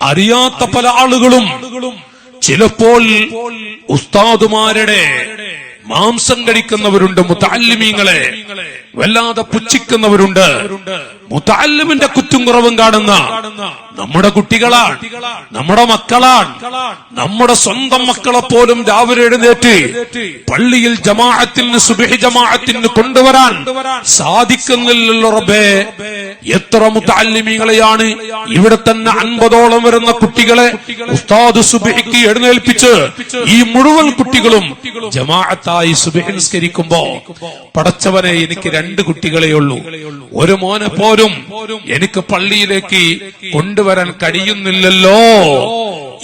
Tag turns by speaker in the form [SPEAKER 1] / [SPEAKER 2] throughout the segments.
[SPEAKER 1] അറിയാത്ത പല ആളുകളും ചിലപ്പോൾ ഉസ്താദുമാരുടെ മാംസം കഴിക്കുന്നവരുണ്ട് മുത്താലിമീങ്ങളെ വല്ലാതെ പുച്ഛിക്കുന്നവരുണ്ട്. മുത്താലിമിന്റെ കുറ്റും കുറവും കാണുന്ന നമ്മുടെ കുട്ടികളാണ് നമ്മുടെ മക്കളാണ് നമ്മുടെ സ്വന്തം മക്കളെ പോലും രാവിലെ എഴുന്നേറ്റ് പള്ളിയിൽ ജമാഅത്തിന് സുബിഹി ജമാഅത്തിന് കൊണ്ടുവരാൻ സാധിക്കുന്നില്ലല്ലോ റബ്ബേ. എത്ര മുത്താലിമികളെയാണ് ഇവിടെ തന്നെ അൻപതോളം വരുന്ന കുട്ടികളെ ഉസ്താദ് സുബിഹിക്ക് എഴുന്നേൽപ്പിച്ച് ഈ മുഴുവൻ കുട്ടികളും ജമാഅത്തായി സുബഹി നിസ്കരിക്കുമ്പോ പടച്ചവനെ എനിക്ക് രണ്ട് കുട്ടികളെ ഉള്ളൂ. ഒരു മോനെ പോലും എനിക്ക് പള്ളിയിലേക്ക് കൊണ്ടുവരാൻ കഴിയുന്നില്ലല്ലോ.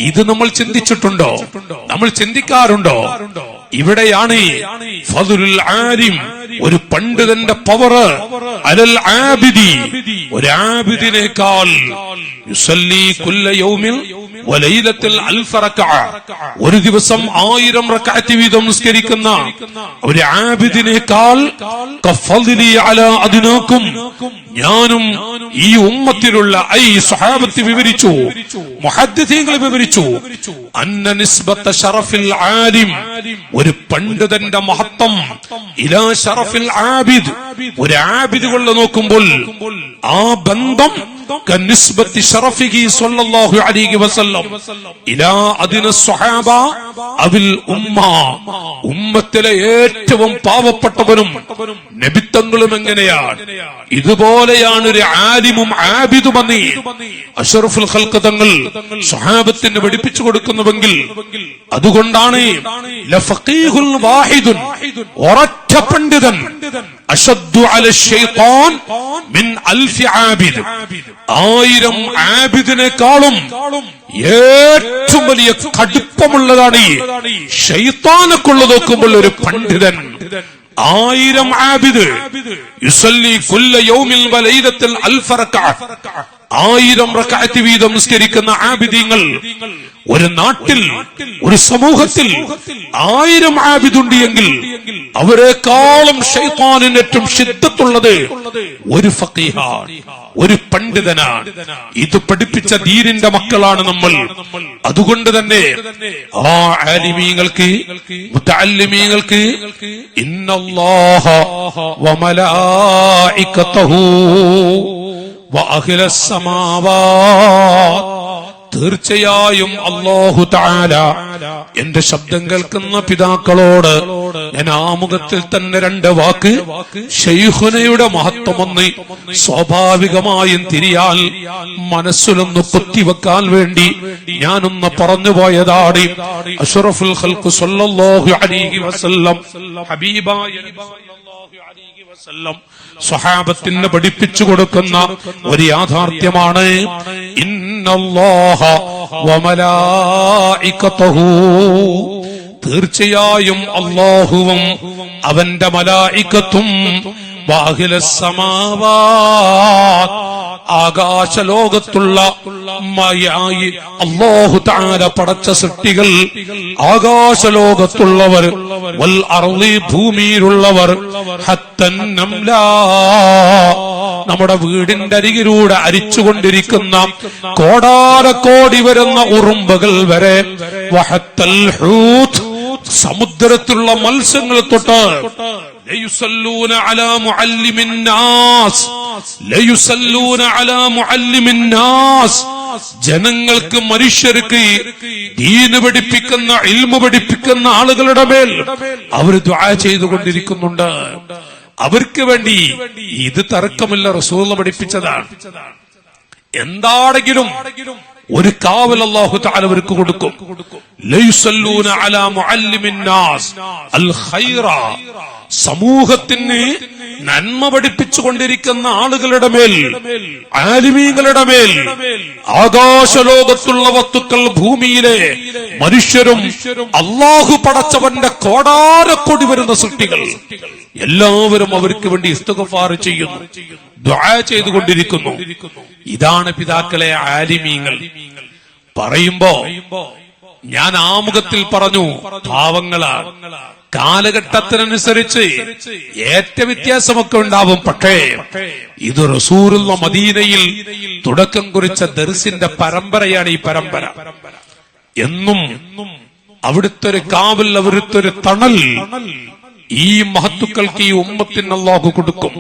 [SPEAKER 1] ഇത് നമ്മൾ ചിന്തിച്ചിട്ടുണ്ടോ? നമ്മൾ ചിന്തിക്കാറുണ്ടോ? ഇവിടെയാണ് ആരിം ഒരു പണ്ഡിതന്റെ പവർ അലൽ ആബിദി ഒരു ആബിദിനേക്കാൾ യുസല്ലി കുല്ല യൗമിൽ ഒരു ദിവസം ആയിരം റക്അത്ത് വീതം നിസ്കരിക്കുന്ന ഒരു ആബിദിനേക്കാൾ അദ്നാക്കും. ഞാനും ഈ ഉമ്മത്തിലുള്ള ഐ സ്വഹാബത്ത് വിവരിച്ചു മുഹദ്ദിസീങ്ങൾ വിവരിച്ചു അന്ന നിസ്ബത്ത ഷറഫിൽ ആലിം ഒരു പണ്ഡിതന്റെ മഹത്വം ഇലാ ഷറഫിൽ ആബിദ്. ഒരു ആബിദ് കൊള്ള നോക്കുമ്പോൾ ആ ബന്ധം ഉമ്മത്തിലെ ഏറ്റവും പാവപ്പെട്ടവനും നബിത്തങ്ങളും എങ്ങനെയാണ്? ഇതുപോലെയാണ് ഒരു ആലിമും ആബിദും എന്നീ അഷറഫുൽ ഖൽഖ് തങ്ങൾ സ്വഹാബത്തിന് പഠിപ്പിച്ചു കൊടുക്കുന്നുവെങ്കിൽ അതുകൊണ്ടാണ് ഒരൊറ്റ പണ്ഡിതൻ അഷദ്ദു അല ശൈത്താൻ മിൻ അൽഫി ആബിദ്. ആയിരം ആബിദിനേക്കാളും ഏറ്റവും വലിയ കടുപ്പമുള്ളതാണ് ഈ കൊള്ള നോക്കുമ്പോൾ ഒരു പണ്ഡിതൻ. ആയിരം ആബിദ്. യുസല്ലി കുല്ല യൗമിൽ വലൈലത്തിൽ അൽഫ റക്അ ആയിരം റക്കാറ്റ് വീതം നിസ്കരിക്കുന്ന ആബിദീങ്ങൾ ഒരു നാട്ടിൽ ഒരു സമൂഹത്തിൽ ആയിരം ആബിദുണ്ട് എങ്കിൽ അവരെക്കാളും ഷൈത്താനിന് ഏറ്റവും ശിദ്ധത്തുള്ളത് ഒരു ഫക്കീഹാണ് ഒരു പണ്ഡിതനാണ്. ഇത് പഠിപ്പിച്ച ധീരിന്റെ മക്കളാണ് നമ്മൾ. അതുകൊണ്ട് തന്നെ ആ ആലിമീങ്ങൾക്ക് മുത്തല്ലിമീങ്ങൾക്ക് ഇന്നല്ലാഹ വമലായിക്കത്തഹു. തീർച്ചയായും അള്ളാഹു താല എന്റെ ശബ്ദം കേൾക്കുന്ന പിതാക്കളോട് ഞാൻ ആമുഖത്തിൽ തന്നെ രണ്ട് വാക്ക് ഷെയ്ഹുനയുടെ മഹത്വമൊന്ന് സ്വാഭാവികമായും തിരിയാൽ മനസ്സിലൊന്ന് കുത്തിവെക്കാൻ വേണ്ടി ഞാനൊന്ന് പറഞ്ഞു പോയതാണ്. അഷറഫുൽ ഹൽക്കു സല്ലല്ലാഹു അലൈഹി വസല്ലം. ഹബീബായ സ്വഹാബത്തിന് പഠിപ്പിച്ചു കൊടുക്കുന്ന ഒരു യാഥാർത്ഥ്യമാണ്. ഇന്നല്ലാഹ തീർച്ചയായും അള്ളാഹുവും അവന്റെ മലായിക്കത്തും വാഹില സമാവാ ആകാശലോകത്തുള്ള മയായി അള്ളാഹു താര പടച്ച സൃഷ്ടികൾ ആകാശലോകത്തുള്ളവർ വൽ അറുതി ഭൂമിയിലുള്ളവർ ഹത്തന്നംല നമ്മുടെ വീടിന്റെ അരികിലൂടെ അരിച്ചുകൊണ്ടിരിക്കുന്ന കോടാരക്കോടി വരുന്ന ഉറുമ്പുകൾ വരെ വഹത്തൽ ഹൂത്ത് സമുദ്രത്തിലുള്ള മത്സ്യങ്ങൾ തൊട്ട് ജനങ്ങൾക്ക് മനുഷ്യർക്ക് ദീന് പഠിപ്പിക്കുന്ന ഇൽമ പഠിപ്പിക്കുന്ന ആളുകളുടെ മേൽ അവർ ദ്വായ ചെയ്തുകൊണ്ടിരിക്കുന്നുണ്ട്. അവർക്ക് വേണ്ടി ഇത് തർക്കമില്ല റസൂല പഠിപ്പിച്ചതാണ്. എന്താണെങ്കിലും ഒരു കാവൽ അള്ളാഹു താലവർക്ക് കൊടുക്കും. സമൂഹത്തിന് നന്മ പഠിപ്പിച്ചു കൊണ്ടിരിക്കുന്ന ആളുകളുടെ മേൽ ആലിമീങ്ങളുടെ മേൽ ആകാശലോകത്തുള്ള വസ്തുക്കൾ ഭൂമിയിലെ മനുഷ്യരും അള്ളാഹു പടച്ചവന്റെ കോടാരക്കൊടി വരുന്ന സൃഷ്ടികൾ എല്ലാവരും അവർക്ക് വേണ്ടി ഇസ്തുഗഫാർ ചെയ്യുന്നു ദ്വാ ചെയ്തുകൊണ്ടിരിക്കുന്നു. ഇതാണ് പിതാക്കളെ ആലിമീങ്ങൾ. പറയുമ്പോ ഞാൻ ആമുഖത്തിൽ പറഞ്ഞു ഭാവങ്ങളാണ് കാലഘട്ടത്തിനനുസരിച്ച് ഏറ്റ വ്യത്യാസമൊക്കെ ഉണ്ടാവും. പക്ഷേ ഇത് റസൂറുള്ള മദീനയിൽ തുടക്കം കുറിച്ച ദർസിന്റെ പരമ്പരയാണ് ഈ പരമ്പര. എന്നും അവിടുത്തെ ഒരു കാവൽ അവിടുത്തെ ഒരു തണൽ ഈ മഹത്തുക്കൾക്ക് ഈ ഉമ്മത്തിന് അള്ളാഹു കൊടുക്കും.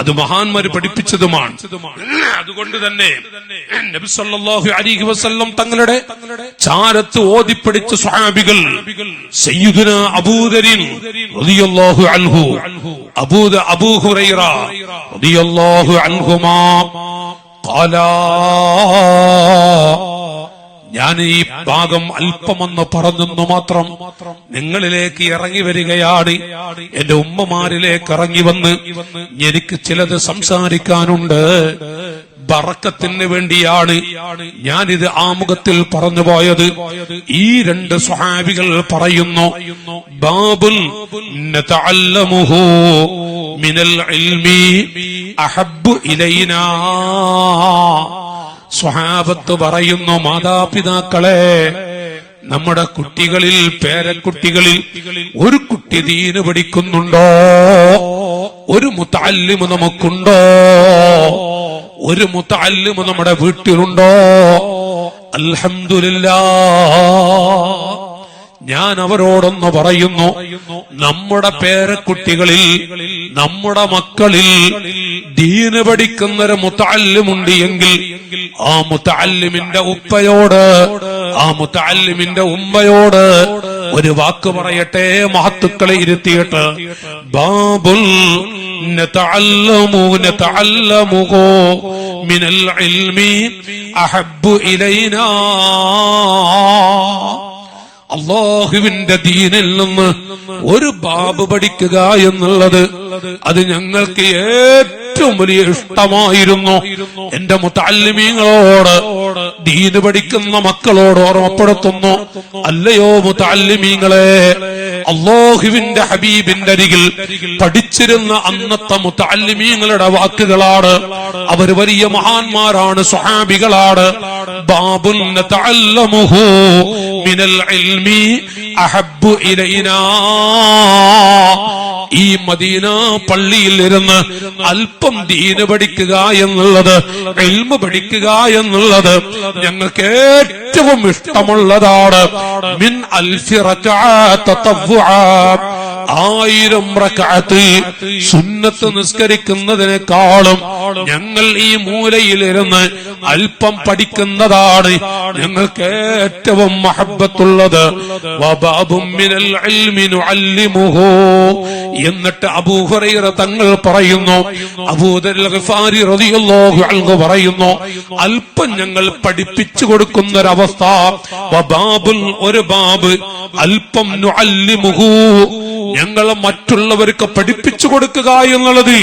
[SPEAKER 1] അത് മഹാന്മാര് പഠിപ്പിച്ചതുമാണ്. അതുകൊണ്ട് തന്നെ നബി സല്ലല്ലാഹു അലൈഹി വസല്ലം തങ്ങളുടെ ചാരത്ത് ഓതിപ്പിടിച്ച സയ്യിദുന അബൂദരിൻ റളിയല്ലാഹു അൻഹു അബൂദ റളിയല്ലാഹു അൻഹുമാ ഖാലാ ഞാൻ ഈ ഭാഗം അല്പമെന്ന് പറഞ്ഞെന്നു മാത്രം. നിങ്ങളിലേക്ക് ഇറങ്ങി വരികയാണ് എന്റെ ഉമ്മമാരിലേക്ക് ഇറങ്ങി വന്ന് എനിക്ക് ചിലത് സംസാരിക്കാനുണ്ട്. ബറക്കത്തിന് വേണ്ടിയാണ് ഞാനിത് ആമുഖത്തിൽ പറഞ്ഞു പോയത്. ഈ രണ്ട് സ്വഹാബികൾ പറയുന്നു ബാബുൽ മിനൽ ഇൽമി അഹബ് ഇലൈനാ. സ്വഹാബത്ത് പറയുന്നു മാതാപിതാക്കളെ നമ്മുടെ കുട്ടികളിൽ പേരക്കുട്ടികളിൽ ഒരു കുട്ടി ദീന് പഠിക്കുന്നുണ്ടോ? ഒരു മുത്താല്യം നമുക്കുണ്ടോ? ഒരു മുത്താല്യം നമ്മുടെ വീട്ടിലുണ്ടോ? അൽഹംദുലില്ലാ ഞാൻ അവരോടൊന്ന് പറയുന്നു നമ്മുടെ പേരക്കുട്ടികളിൽ നമ്മുടെ മക്കളിൽ ദീന് പഠിക്കുന്നൊരു മുത്തല്ലിമുണ്ട് എങ്കിൽ ആ മുത്തല്ലിമിന്റെ ഉപ്പയോട് ആ മുത്തല്ലിമിന്റെ ഉമ്മയോട് ഒരു വാക്ക് പറയട്ടെ മഹത്തുക്കളെ ഇരുത്തിയിട്ട് ബാബുൽ نتعلم نتعلمه من العلم أحب إلينا അള്ളാഹുവിന്റെ ദീനിൽ നിന്ന് ഒരു ബാബ് പഠിക്കുക എന്നുള്ളത് അത് ഞങ്ങൾക്ക് ഏറ്റവും വലിയ ഇഷ്ടമായിരുന്നു. എന്റെ മുത്താലിമീങ്ങളോട് ദീന് പഠിക്കുന്ന മക്കളോട് ഓർമ്മപ്പെടുത്തുന്നു. അല്ലയോ മുത്താലിമീങ്ങളെ അള്ളാഹുവിന്റെ ഹബീബിന്റെ അരികിൽ പഠിച്ചിരുന്ന അന്നത്തെ മുത്താലിമീങ്ങളുടെ വാക്കുകളാണ്. അവർ വലിയ മഹാന്മാരാണ് സ്വഹാബികളാണ്. ബാബുൽ نتعلمه من العلم അഹബ്ബു ഇലൈനാ ഈ മദീന പള്ളിയിൽ ഇരുന്ന് അല്പം ദീന് പഠിക്കുക എന്നുള്ളത് എൽമ പഠിക്കുക എന്നുള്ളത് ഞങ്ങൾക്ക് ഏറ്റവും ഇഷ്ടമുള്ളതാണ് മിൻ അൽഫിറ. ആയിരം റക്കാത്ത് സുന്നത്ത് നിസ്കരിക്കുന്നതിനേക്കാളും ഞങ്ങൾ ഈ മൂലയിലിരുന്ന് അല്പം പഠിക്കുന്നതാണ് ഞങ്ങൾക്ക് ഏറ്റവും മഹബത്തുള്ളത്. എന്നിട്ട് അബൂഹുറൈറ തങ്ങൾ പറയുന്നു പറയുന്നു അല്പം ഞങ്ങൾ പഠിപ്പിച്ചു കൊടുക്കുന്ന ഒരവസ്ഥ ഒരു ബാബ് അല്പം ഞങ്ങൾ മറ്റുള്ളവർക്ക് പഠിപ്പിച്ചു കൊടുക്കുക എന്നുള്ളത്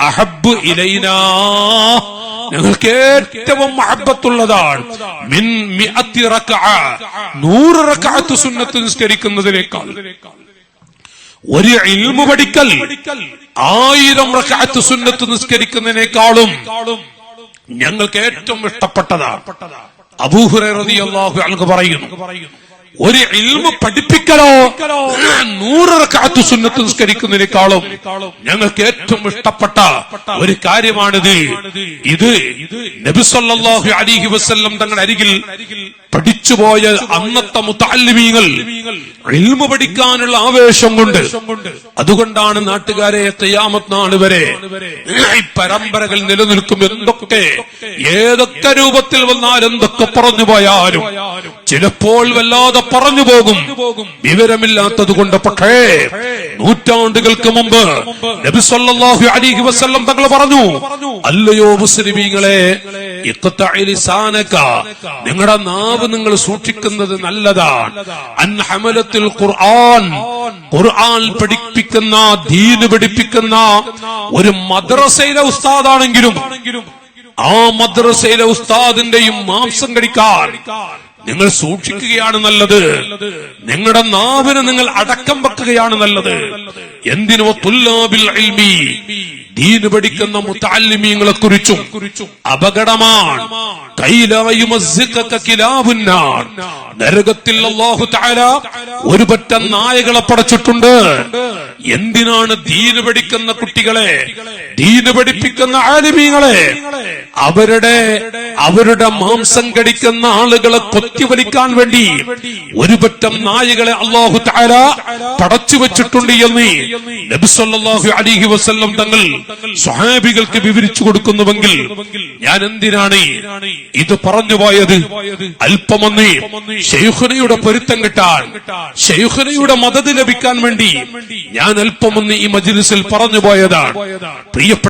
[SPEAKER 1] അഹബ് ഇലൈന. ഞങ്ങൾക്ക് ഏറ്റവും മഹബത്തുള്ളതാണ് മിൻ നൂറ് സുന്നത്ത് നിസ്കരിക്കുന്നതിനേക്കാൾ. ഒരു ഇൽമു പഠിക്കൽ ആയിരം റക്കാത്ത് സുന്നത്ത് നിസ്കരിക്കുന്നതിനേക്കാളും ഞങ്ങൾക്ക് ഏറ്റവും ഇഷ്ടപ്പെട്ടതാണ്. അബൂഹുറു അൻഹു പറയുന്നു ഒരു ഇൽമ പഠിപ്പിക്കലോ? നൂറ് കാത്തു സുന്നത്ത് നിസ്കരിക്കുന്നതിനേക്കാളും ഞങ്ങൾക്ക് ഏറ്റവും ഇഷ്ടപ്പെട്ട ഒരു കാര്യമാണിത്. ഇത് നബി അലിഹി വസ്ല്ലം വസല്ലം തങ്ങളുടെ അരികിൽ പഠിച്ചുപോയ അന്നത്തെ മുത്താലിമീങ്ങൾ ഇൽമു പഠിക്കാനുള്ള ആവേശം കൊണ്ട് അതുകൊണ്ടാണ് നാട്ടുകാരെ തെയ്യാമത് നാൾ വരെ ഈ പരമ്പരകൾ നിലനിൽക്കും എന്തൊക്കെ ഏതൊക്കെ രൂപത്തിൽ വന്നാൽ എന്തൊക്കെ പറഞ്ഞു പോയാലും ചിലപ്പോൾ വല്ലാതെ പറഞ്ഞു പോകും. വിവരമില്ലാത്തത് കൊണ്ട് പക്ഷേ നൂറ്റാണ്ടുകൾക്ക് മുമ്പ് നബി സല്ലല്ലാഹു അലൈഹി വസല്ലം തങ്ങൾ പറഞ്ഞു അല്ലയോ മുസ്ലിമീങ്ങളെ നിങ്ങളുടെ നാവ് നിങ്ങൾ സൂക്ഷിക്കുന്നത് നല്ലതാണ് അൻഹമലത്തിൽ ഖുർആൻ ഖുർആൻ പഠിപ്പിക്കുന്ന ദീന് പഠിപ്പിക്കുന്ന ഒരു മദ്രസയിലെ ഉസ്താദാണെങ്കിലും ആ മദ്രസയിലെ ഉസ്താദിന്റെയും മാംസം കഴിക്കാൻ നിങ്ങൾ സൂക്ഷിക്കുകയാണ് നല്ലത്. നിങ്ങളുടെ നാവിന് നിങ്ങൾ അടക്കം വെക്കുകയാണ് നല്ലത്. എന്തിനോ തുല്ലാബിൽ ദീന് പഠിക്കുന്ന മുത്താലിമീങ്ങളെ കുറിച്ചും അപകടമാണ്. നരകത്തിൽ അല്ലാഹു തആല ഒരു പറ്റ നായകളെ പടച്ചിട്ടുണ്ട്. എന്തിനാണ് ദീന് പഠിക്കുന്ന കുട്ടികളെ? ദീന് പഠിപ്പിക്കുന്ന ആലിമീങ്ങളെ? അവരുടെ അവരുടെ മാംസം കടിക്കുന്ന ആളുകളെ കൊത്തിവലിക്കാൻ വേണ്ടി ഒരു പറ്റം നായകളെ അള്ളാഹു താര പടച്ചു വെച്ചിട്ടുണ്ട് എന്ന് നബി അലിഹി അലൈഹി വസല്ലം തങ്ങൾ സ്വഹാബികൾക്ക് വിവരിച്ചു കൊടുക്കുന്നുവെങ്കിൽ ഞാൻ എന്തിനാണ് ഇത് പറഞ്ഞു പോയത്? അല്പമൊന്ന് ഷെയ്ഖുനയുടെ പൊരുത്തം കിട്ടാൻ. ഷെയ്ഖുനയുടെ മദത് ലഭിക്കാൻ വേണ്ടി ഞാൻ അല്പമൊന്ന് ഈ മജിലിസിൽ പറഞ്ഞു പോയതാണ്. പ്രിയപ്പെട്ട